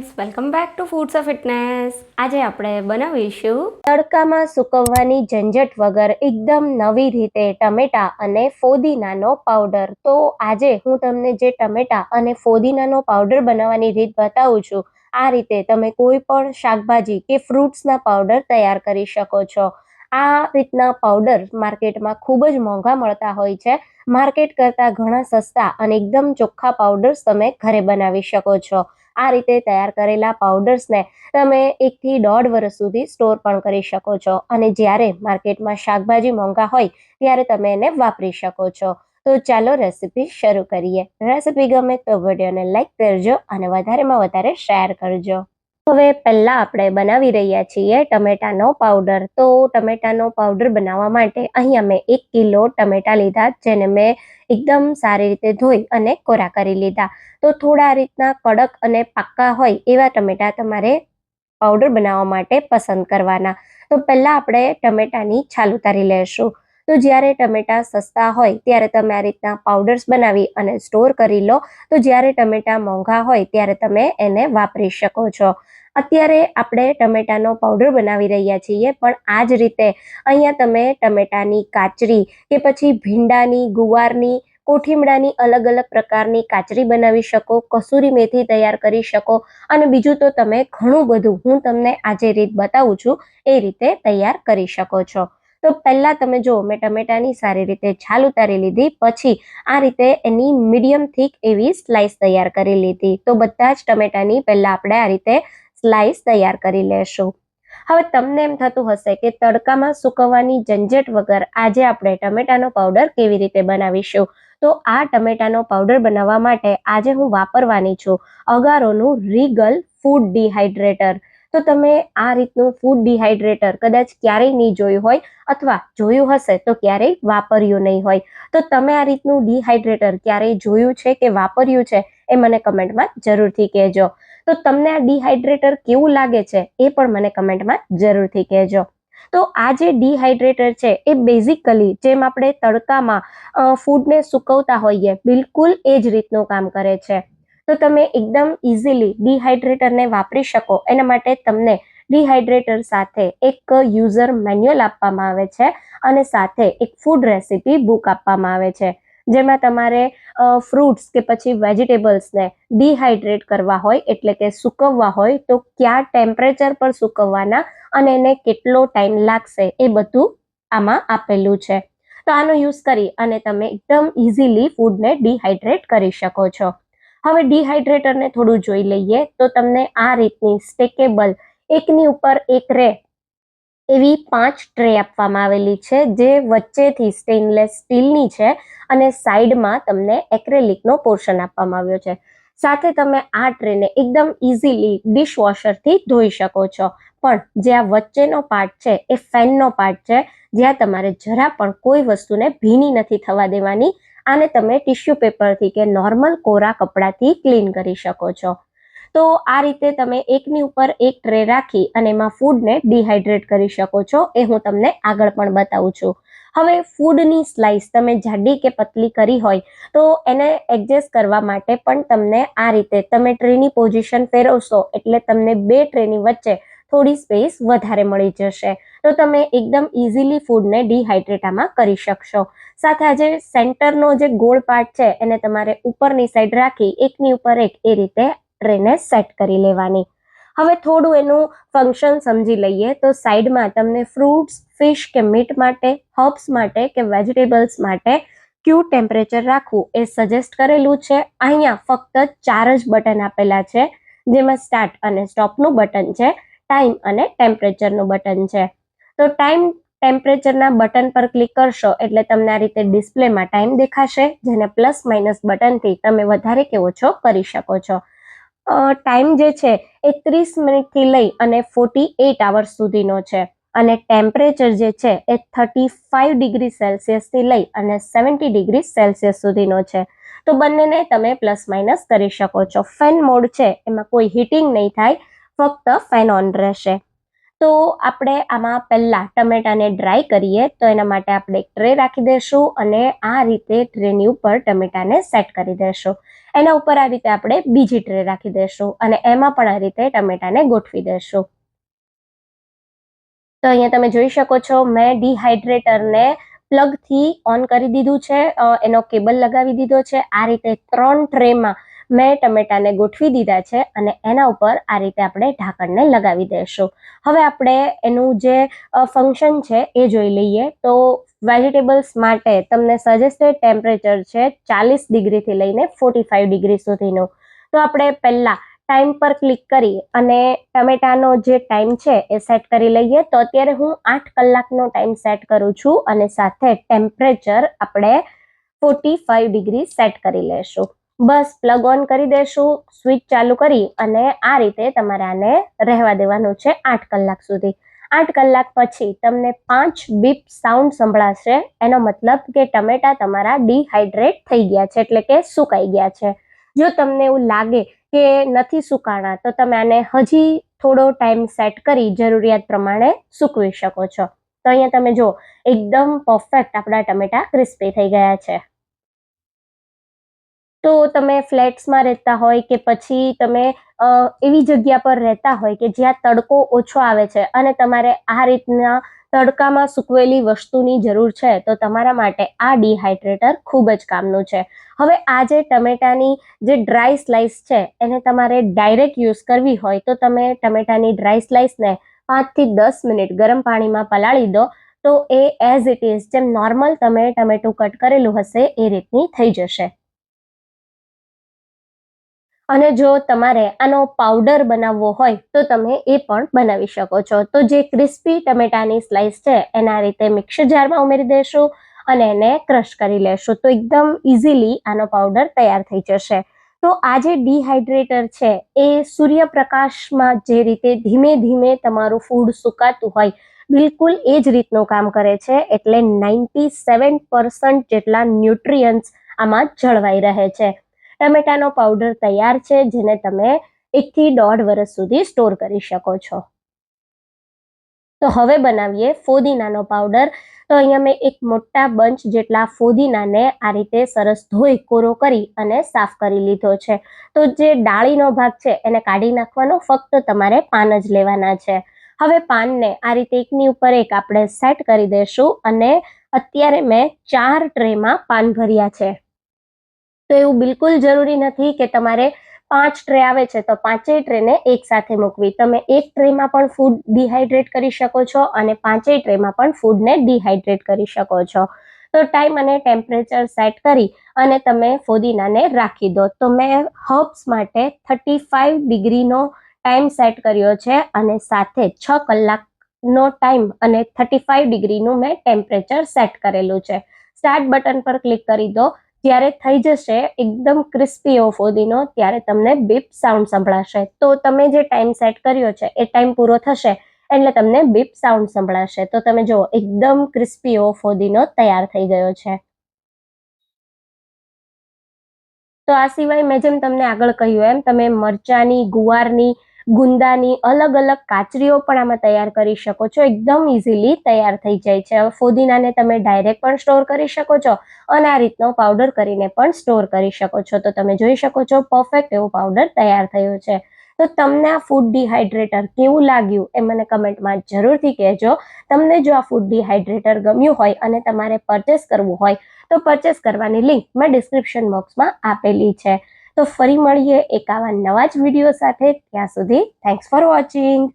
Friends welcome back to foods of fitness આજે આપણે બનાવીશું તડકામાં સુકવવાની ઝંઝટ વગર એકદમ નવી રીતે ટમેટા અને ફોદીનાનો પાવડર તો આજે હું તમને જે ટમેટા અને ફોદીનાનો પાવડર બનાવવાની રીત બતાવું છું, આ રીતે તમે કોઈ પણ શાકભાજી કે ફ્રૂટ્સના પાવડર તૈયાર કરી શકો છો. આ રીતના પાવડર માર્કેટમાં ખૂબ જ મોંઘા મળતા હોય છે. માર્કેટ કરતાં ઘણા સસ્તા અને એકદમ ચોખ્ખા પાવડર્સ તમે ઘરે બનાવી શકો છો. આ રીતે તૈયાર કરેલા પાવડર્સને તમે એકથી દોઢ વર્ષ સુધી સ્ટોર પણ કરી શકો છો. અને જ્યારે માર્કેટમાં શાકભાજી મોંઘા હોય, ત્યારે તમે એને વાપરી શકો છો. તો ચાલો રેસીપી શરૂ કરીએ. રેસીપી ગમે તો વિડીયોને લાઈક કરજો અને વધારેમાં વધારે શેર કરજો. હવે પહેલા આપણે બનાવી રહ્યા છીએ ટમેટાનો પાવડર તો ટમેટાનો પાવડર બનાવવા માટે અહીંયા અમે એક કિલો ટમેટા લીધા, જેને મેં એકદમ સારી રીતે ધોઈ અને કોરા કરી લીધા. તો થોડા રીતના કડક અને પાક્કા હોય એવા ટમેટા તમારે પાવડર બનાવવા માટે પસંદ કરવાના. તો પહેલાં આપણે ટમેટાની છાલ ઉતારી લેશું. તો જ્યારે ટમેટા સસ્તા હોય ત્યારે તમે આ રીતના પાવડર્સ બનાવી અને સ્ટોર કરી લો. તો જ્યારે ટમેટા મોંઘા હોય ત્યારે તમે એને વાપરી શકો છો. અત્યારે આપણે ટમેટાનો પાવડર બનાવી રહ્યા છીએ, પણ આ જ રીતે અહીંયા તમે ટમેટાની કાચરી કે પછી ભીંડાની, ગુવારની, કોઠીમડાની અલગ અલગ પ્રકારની કાચરી બનાવી શકો, કસૂરી મેથી તૈયાર કરી શકો અને બીજું તો તમે ઘણું બધું હું તમને આજે રીત બતાવું છું, એ રીતે તૈયાર કરી શકો છો. તો પહેલાં તમે જો મેં ટમેટાની સારી રીતે છાલ ઉતારી લીધી, પછી આ રીતે એની મીડિયમ થીક એવી સ્લાઇસ તૈયાર કરી લીધી. તો બધા જ ટમેટાની પહેલાં આપણે આ રીતે સ્લાઇસ તૈયાર કરી લેશું. હવે તમને એમ થતું હશે કે તડકામાં સુકવવાની ઝંઝટ વગર આજે આપણે ટમેટાનો પાવડર કેવી રીતે બનાવીશું? તો આ ટમેટાનો પાવડર બનાવવા માટે આજે હું વાપરવાની છું અગારોનું રીગલ ફૂડ ડિહાઇડ્રેટર. તો તમે આ રીતનું ફૂડ ડિહાઇડ્રેટર કદાચ ક્યારેય નહીં જોયું હોય અથવા જોયું હશે તો ક્યારેય વાપર્યું નહીં હોય. તો તમે આ રીતનું ડિહાઇડ્રેટર ક્યારેય જોયું છે કે વાપર્યું છે એ મને કમેન્ટમાં જરૂરથી કહેજો. તો તમને આ ડિહાઇડ્રેટર કેવું લાગે છે એ પણ મને કમેન્ટમાં જરૂરથી કહેજો. તો આ જે ડિહાઇડ્રેટર છે એ બેઝિકલી જેમ આપણે તડકામાં ફૂડને સુકવતા હોઈએ, બિલકુલ એ જ રીતનું કામ કરે છે. તો તમે એકદમ ઇઝીલી ડિહાઇડ્રેટરને વાપરી શકો. એના માટે તમને ડિહાઇડ્રેટર સાથે એક યુઝર મેન્યુઅલ આપવામાં આવે છે અને સાથે એક ફૂડ રેસિપી બુક આપવામાં આવે છે. જેમાં તમારે ફ્રૂટ્સ કે પછી વેજીટેબલ્સને ડિહાઇડ્રેટ કરવા હોય, એટલે કે સૂકવવા હોય, તો કયા ટેમ્પરેચર પર સૂકવવાના અને એને કેટલો ટાઈમ લાગશે એ બધું આમાં આપેલું છે. તો આનો યુઝ કરી અને તમે એકદમ ઇઝીલી ફૂડને ડિહાઇડ્રેટ કરી શકો છો. હવે ડિહાઇડ્રેટરને થોડું જોઈ લઈએ તો તમને આ રીતની સ્ટેકેબલ એકની ઉપર એક રે એવી પાંચ ટ્રે આપવામાં આવેલી છે, જે વચ્ચેથી સ્ટેનલેસ સ્ટીલની છે અને સાઈડમાં તમને એક્રેલિકનો પોર્શન આપવામાં આવ્યો છે. સાથે તમે આ ટ્રેને એકદમ ઇઝીલી ડિશવોશરથી ધોઈ શકો છો. પણ જે આ વચ્ચેનો પાર્ટ છે, એ ફેનનો પાર્ટ છે, જ્યાં તમારે જરા પણ કોઈ વસ્તુને ભીની નથી થવા દેવાની આને તમે ટિશ્યુ પેપરથી કે નોર્મલ કોરા કપડાથી ક્લીન કરી શકો છો. તો આ રીતે તમે એકની ઉપર એક ટ્રે રાખી અને એમાં ફૂડને ડિહાઇડ્રેટ કરી શકો છો. એ હું તમને આગળ પણ બતાવું છું. હવે ફૂડની સ્લાઇસ તમે જાડી કે પતલી કરી હોય તો એને એડજસ્ટ કરવા માટે પણ તમને આ રીતે તમે ટ્રેની પોઝિશન ફેરવશો એટલે તમને બે ટ્રેની વચ્ચે થોડી સ્પેસ વધારે મળી જશે. તો તમે એકદમ ઇઝીલી ફૂડને ડિહાઇડ્રેટામાં કરી શકશો. સાથે આજે સેન્ટરનો જે ગોળ પાર્ટ છે, એને તમારે ઉપરની સાઈડ રાખી, એકની ઉપર એક, એ રીતે ટ્રેને સેટ કરી લેવાની. હવે થોડું એનું ફંક્શન સમજી લઈએ, તો સાઈડમાં તમને ફ્રૂટ્સ ફિશ કે મીટ માટે હર્બ્સ માટે કે વેજીટેબલ્સ માટે ક્યુ ટેમ્પરેચર રાખવું એ સજેસ્ટ કરેલું છે. અહીંયા ફક્ત ચાર જ બટન આપેલા છે, જેમાં સ્ટાર્ટ અને સ્ટોપનું બટન છે. ટાઈમ અને ટેમ્પરેચરનું બટન છે. તો ટાઈમ ટેમ્પરેચરના બટન પર ક્લિક કરશો એટલે તમને આ રીતે ડિસ્પ્લેમાં ટાઈમ દેખાશે, જેને પ્લસ માઇનસ બટનથી તમે વધારે કે ઓછો કરી શકો છો. ટાઈમ જે છે એ ત્રીસ મિનિટથી લઈ અને ફોર્ટી એઇટ આવર્સ સુધીનો છે. અને ટેમ્પરેચર જે છે એ થર્ટી ફાઇવ ડિગ્રી સેલ્સિયસથી લઈ અને સેવન્ટી ડિગ્રી સેલ્સિયસ સુધીનો છે. તો બંનેને તમે પ્લસ માઇનસ કરી શકો છો. ફેન મોડ છે, એમાં કોઈ હીટિંગ નહીં થાય. ફક્ત ફેન ઓન રહેશે. તો આપણે આમાં પહેલાં ટમેટાને ડ્રાય કરીએ, તો એના માટે આપણે એક ટ્રે રાખી દઈશું અને આ રીતે ટ્રેની ઉપર ટમેટાને સેટ કરી દઈશું એના ઉપર આ રીતે આપણે બીજી ટ્રે રાખી દઈશું અને એમાં પણ આ રીતે ટમેટાને ગોઠવી દઈશું તો અહીંયા તમે જોઈ શકો છો, મેં ડિહાઇડ્રેટરને પ્લગથી ઓન કરી દીધું છે એનો કેબલ લગાવી દીધો છે. આ રીતે ત્રણ ટ્રેમાં મેં ટમેટાને ગોઠવી દીધા છે અને એના ઉપર આ રીતે આપણે ઢાંકણને લગાવી દઈશું હવે આપણે એનું જે ફંક્શન છે એ જોઈ લઈએ. તો વેજીટેબલ્સ માટે તમને સજેસ્ટેડ ટેમ્પરેચર છે ચાલીસ ડિગ્રીથી લઈને ફોર્ટી ફાઇવ ડિગ્રી સુધીનું. તો આપણે પહેલાં ટાઈમ પર ક્લિક કરી અને ટમેટાનો જે ટાઈમ છે એ સેટ કરી લઈએ. તો અત્યારે હું આઠ કલાકનો ટાઈમ સેટ કરું છું અને સાથે ટેમ્પરેચર આપણે ફોર્ટી ફાઇવ ડિગ્રી સેટ કરી લેશું. બસ પ્લગ ઓન કરી દેશું સ્વિચ ચાલુ કરી અને આ રીતે તમારે આને રહેવા દેવાનું છે આઠ કલાક સુધી. આઠ કલાક પછી તમને પાંચ બીપ સાઉન્ડ સંભળાશે, એનો મતલબ કે ટમેટા તમારા ડિહાઇડ્રેટ થઈ ગયા છે, એટલે કે સુકાઈ ગયા છે. જો તમને એવું લાગે કે નથી સુકાણા, તો તમે આને હજી થોડો ટાઈમ સેટ કરી જરૂરિયાત પ્રમાણે સૂકવી શકો છો. તો અહીંયા તમે જો એકદમ પરફેક્ટ આપણા ટમેટા ક્રિસ્પી થઈ ગયા છે. તો તમે ફ્લેટ્સમાં રહેતા હોય કે પછી તમે એવી જગ્યા પર રહેતા હોય કે જ્યાં તડકો ઓછો આવે છે અને તમારે આ રીતના તડકામાં સૂકવેલી વસ્તુની જરૂર છે, તો તમારા માટે આ ડિહાઇડ્રેટર ખૂબ જ કામનું છે. હવે આ જે ટમેટાની જે ડ્રાય સ્લાઇસ છે, એને તમારે ડાયરેક્ટ યુઝ કરવી હોય તો તમે ટમેટાની ડ્રાય સ્લાઇસને પાંચથી દસ મિનિટ ગરમ પાણીમાં પલાળી દો, તો એ એઝ ઇટ ઇઝ જેમ નોર્મલ તમે ટમેટું કટ કરેલું હશે એ રીતની થઈ જશે. અને જો તમારે આનો પાવડર બનાવવો હોય, તો તમે એ પણ બનાવી શકો છો. તો જે ક્રિસ્પી ટમેટાની સ્લાઇસ છે, એના રીતે મિક્સર જારમાં ઉમેરી દેશું અને એને ક્રશ કરી લેશું. તો એકદમ ઇઝીલી આનો પાવડર તૈયાર થઈ જશે. તો આ જે ડિહાઇડ્રેટર છે, એ સૂર્યપ્રકાશમાં જે રીતે ધીમે ધીમે તમારું ફૂડ સુકાતું હોય, બિલકુલ એ જ રીતનું કામ કરે છે. એટલે નાઇન્ટી સેવન પર્સન્ટ જેટલા ન્યુટ્રિયન્ટ્સ આમાં જળવાઈ રહે છે. ટમેટાનો પાવડર તૈયાર છે, જેને તમે એકથી દોઢ વર્ષ સુધી સ્ટોર કરી શકો છો. તો હવે બનાવીએ ફોદીનાનો પાવડર તો અહીંયા મેં એક મોટા બંચ જેટલા ફોદીનાને આ રીતે સરસ ધોઈ, કોરો કરી અને સાફ કરી લીધો છે. તો જે ડાળીનો ભાગ છે, એને કાઢી નાખવાનો, ફક્ત તમારે પાન જ લેવાના છે. હવે પાનને આ રીતે એકની ઉપર એક આપણે સેટ કરી દઈશું અને અત્યારે મેં ચાર ટ્રેમાં પાન ભર્યા છે. તો એવું બિલકુલ જરૂરી નથી કે તમારે પાંચ ટ્રે આવે છે તો પાંચેય ટ્રેને એક સાથે મૂકવી. તમે એક ટ્રેમાં પણ ફૂડ ડિહાઇડ્રેટ કરી શકો છો અને પાંચેય ટ્રેમાં પણ ફૂડને ડિહાઇડ્રેટ કરી શકો છો. તો ટાઈમ અને ટેમ્પરેચર સેટ કરી અને તમે ફોદીનાને રાખી દો. તો મેં હર્બ્સ માટે થર્ટી ફાઇવ ડિગ્રીનો ટાઈમ સેટ કર્યો છે અને સાથે છ કલાકનો ટાઈમ અને થર્ટી ફાઇવ ડિગ્રીનું મેં ટેમ્પરેચર સેટ કરેલું છે. સ્ટાર્ટ બટન પર ક્લિક કરી દો. જ્યારે થઈ જશે એકદમ ક્રિસ્પી એવો ફોદીનો ત્યારે તમને બીપ સાઉન્ડ સંભળાશે. તો તમે જે ટાઈમ સેટ કર્યો છે, એ ટાઈમ પૂરો થશે, એટલે તમને બીપ સાઉન્ડ સંભળાશે. તો તમે જુઓ, એકદમ ક્રિસ્પી એવો ફોદીનો તૈયાર થઈ ગયો છે. તો આ સિવાય મેં જેમ તમને આગળ કહ્યું એમ, તમે મરચાની, ગુવારની ગુંદાની અલગ અલગ કાચરીઓ પણ આમાં તૈયાર કરી શકો છો. એકદમ ઇઝીલી તૈયાર થઈ જાય છે. ફોદીનાને તમે ડાયરેક્ટ પણ સ્ટોર કરી શકો છો અને આ રીતનો પાવડર કરીને પણ સ્ટોર કરી શકો છો. તો તમે જોઈ શકો છો પરફેક્ટ એવો પાવડર તૈયાર થયો છે. તો તમને આ ફૂડ ડિહાઇડ્રેટર કેવું લાગ્યું એ મને કમેન્ટમાં જરૂરથી કહેજો. તમને જો આ ફૂડ ડિહાઇડ્રેટર ગમ્યું હોય અને તમારે પરચેસ કરવું હોય તો પરચેસ કરવાની લિંક મેં ડિસ્ક્રિપ્શન બોક્સમાં આપેલી છે. તો ફરી મળીએ એક આવા નવા જ વીડિયો સાથે. ત્યાં સુધી થેન્ક્સ ફોર વોચિંગ